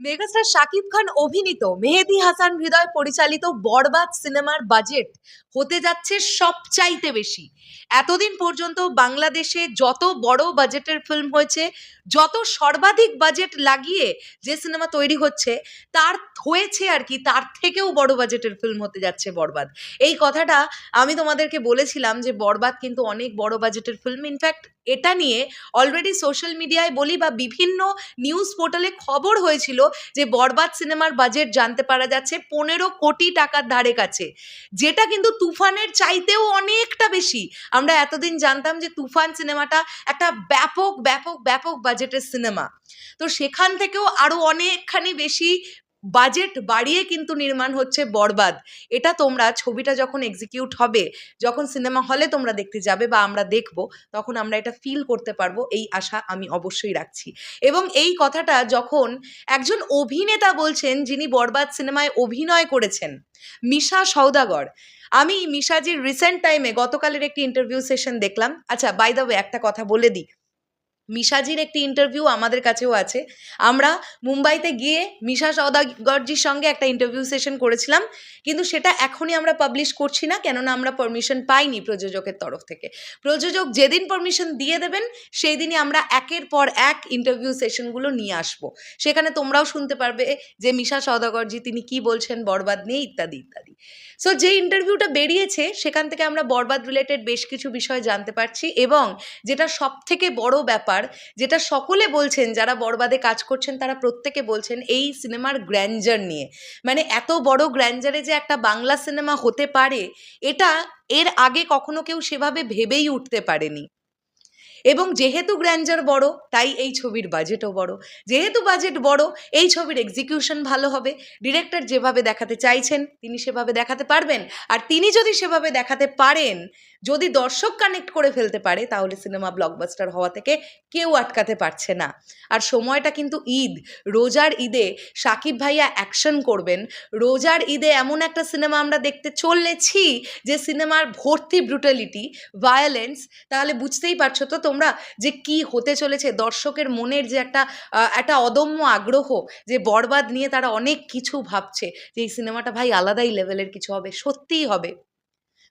Megastar Shakib Khan অভিনীত মেহেদি হাসান হৃদয় পরিচালিত বরবাদ সিনেমার বাজেট হতে যাচ্ছে সবচাইতে বেশি। এতদিন পর্যন্ত বাংলাদেশে যত বড় বাজেটের ফিল্ম হয়েছে, যত সর্বাধিক বাজেট লাগিয়ে যে সিনেমা তৈরি হচ্ছে, তার হয়েছে আর কি, তার থেকেও বড় বাজেটের ফিল্ম হতে যাচ্ছে বরবাদ। এই কথাটা আমি তোমাদেরকে বলেছিলাম যে বরবাদ কিন্তু অনেক বড় বাজেটের ফিল্ম ইনফ্যাক্ট এটা নিয়ে অলরেডি সোশ্যাল মিডিয়ায় বলি বা বিভিন্ন নিউজ পোর্টালে খবর হয়েছিল যে বরবাদ সিনেমার বাজেট জানতে পারা যাচ্ছে পনেরো কোটি টাকার ধারে কাছে। যেটা কিন্তু তুফানের চাইতেও অনেকটা বেশি। আমরা এতদিন জানতাম যে তুফান সিনেমাটা একটা ব্যাপক ব্যাপক ব্যাপক বাজেটের সিনেমা তো সেখান থেকেও আরও অনেকখানি বেশি বাজেট বাড়িয়ে কিন্তু নির্মাণ হচ্ছে বরবাদ। এটা তোমরা ছবিটা যখন এক্সিকিউট হবে, যখন সিনেমা হলে তোমরা দেখতে যাবে বা আমরা দেখব, তখন আমরা এটা ফিল করতে পারব, এই আশা আমি অবশ্যই রাখছি। এবং এই কথাটা যখন একজন অভিনেতা বলছেন, যিনি বরবাদ সিনেমায় অভিনয় করেছেন, মিশা সৌদাগর আমি মিশাজির রিসেন্ট টাইমে গতকালের একটি ইন্টারভিউ সেশন দেখলাম। আচ্ছা বাই দ্য ওয়ে একটা কথা বলে দিই। মিশাজির একটি ইন্টারভিউ আমাদের কাছেও আছে। আমরা মুম্বাইতে গিয়ে মিশা সৌদাগরজির সঙ্গে একটা ইন্টারভিউ সেশন করেছিলাম। কিন্তু সেটা এখনই আমরা পাবলিশ করছি না, কেননা আমরা পারমিশন পাইনি প্রযোজকের তরফ থেকে। প্রযোজক যেদিন পারমিশন দিয়ে দেবেন সেই দিনই আমরা একের পর এক ইন্টারভিউ সেশনগুলো নিয়ে আসব। সেখানে তোমরাও শুনতে পারবে যে মিশা সৌদাগরজি তিনি কি বলছেন, বরবাদ নিয়ে ইত্যাদি ইত্যাদি। সো যে ইন্টারভিউটা বেরিয়েছে, সেখান থেকে আমরা বরবাদ রিলেটেড বেশ কিছু বিষয় জানতে পারছি এবং যেটা সব থেকে বড় ব্যাপার যেটা সকলে বলছেন, যারা বরবাদে কাজ করছেন, তারা প্রত্যেকে বলছেন এই সিনেমার গ্র্যান্ডার নিয়ে। মানে এত বড় গ্র্যান্ডারে যে একটা বাংলা সিনেমা হতে পারে, এটা এর আগে কখনো কেউ সেভাবে ভেবেই উঠতে পারেনি। এবং যেহেতু গ্র্যান্ডার বড়, তাই এই ছবির বাজেটও বড়। যেহেতু বাজেট বড়, এই ছবির এক্সিকিউশন ভালো হবে। ডিরেক্টর যেভাবে দেখাতে চাইছেন, তিনি সেভাবে দেখাতে পারবেন। আর তিনি যদি সেভাবে দেখাতে পারেন, যদি দর্শক কানেক্ট করে ফেলতে পারে, তাহলে সিনেমা ব্লকবাস্টার হওয়া থেকে কেউ আটকাতে পারছে না। আর সময়টা কিন্তু ঈদ। রোজার ঈদে সাকিব ভাইয়া অ্যাকশন করবেন। রোজার ঈদে এমন একটা সিনেমা আমরা দেখতে চলেছি, যে সিনেমার ভর্তি ব্রুটালিটি ভায়োলেন্স তাহলে বুঝতেই পারছ তো তোমরা যে কি হতে চলেছে, দর্শকের মনের যে একটা একটা অদম্য আগ্রহ, যে বরবাদ নিয়ে তারা অনেক কিছু ভাবছে, যে এই সিনেমাটা ভাই আলাদাই লেভেলের কিছু হবে, সত্যিই হবে।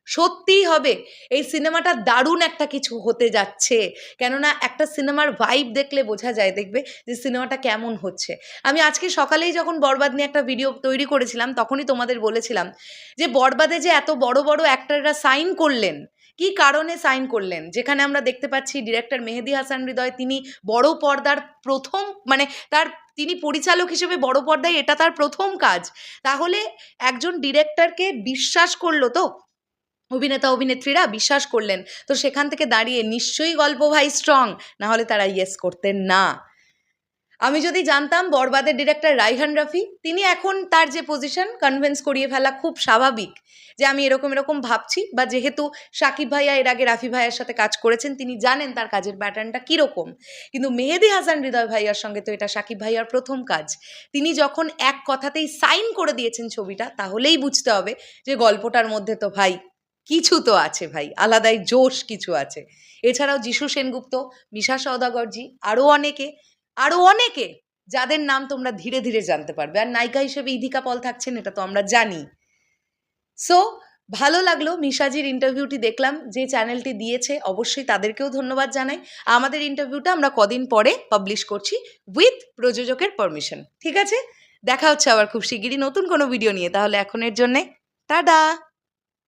সত্যিই হবে। এই সিনেমাটা দারুণ একটা কিছু হতে যাচ্ছে। কেননা একটা সিনেমার ভাইব দেখলে বোঝা যায়, দেখবে যে সিনেমাটা কেমন হচ্ছে। আমি আজকে সকালেই যখন বরবাদ নিয়ে একটা ভিডিও তৈরি করেছিলাম, তখনই তোমাদের বলেছিলাম যে বরবাদে যে এত বড় বড় অ্যাক্টাররা সাইন করলেন কি কারণে সাইন করলেন? যেখানে আমরা দেখতে পাচ্ছি ডিরেক্টর মেহেদি হাসান হৃদয় তিনি বড় পর্দার প্রথম মানে তার, তিনি পরিচালক হিসেবে বড় পর্দায়, এটা তার প্রথম কাজ। তাহলে একজন ডিরেক্টরকে বিশ্বাস করল তো? অভিনেতা, অভিনেত্রীরা বিশ্বাস করলেন। তো সেখান থেকে দাঁড়িয়ে নিশ্চয়ই গল্প ভাই স্ট্রং না হলে তারা ইয়েস করতেন না। আমি যদি জানতাম বরবাদের ডিরেক্টর রাইহান রাফি, তিনি এখন তার যে পজিশন কনভিন্স করিয়ে ফেলা খুব স্বাভাবিক যে আমি এরকম এরকম ভাবছি বা যেহেতু সাকিব ভাইয়া এর আগে রাফি ভাইয়ের সাথে কাজ করেছেন, তিনি জানেন তার কাজের প্যাটার্নটা কীরকম। কিন্তু মেহেদি হাসান, হৃদয় ভাইয়ার সঙ্গে তো এটা সাকিব ভাইয়ার প্রথম কাজ। তিনি যখন এক কথাতেই সাইন করে দিয়েছেন ছবিটা, তাহলেই বুঝতে হবে যে গল্পটার মধ্যে তো ভাই কিছু তো আছে ভাই, আলাদাই জোশ কিছু আছে। এছাড়াও যিশু সেনগুপ্ত, মিশা সওদাগরজি, আরও অনেকে আরও অনেকে যাদের নাম তোমরা ধীরে ধীরে জানতে পারবে। আর নায়িকা হিসেবে ইধিকা পল থাকছেন, এটা তো আমরা জানি। সো ভালো লাগল মিশাজির ইন্টারভিউটি দেখলাম, যে চ্যানেলটি দিয়েছে, অবশ্যই তাদেরকেও ধন্যবাদ জানাই। আমাদের ইন্টারভিউটা আমরা কদিন পরে পাবলিশ করছি উইথ প্রযোজকের পারমিশন ঠিক আছে? দেখা হচ্ছে আবার খুব শিগগিরই নতুন কোনো ভিডিও নিয়ে। তাহলে এখনের জন্যে, টাটা!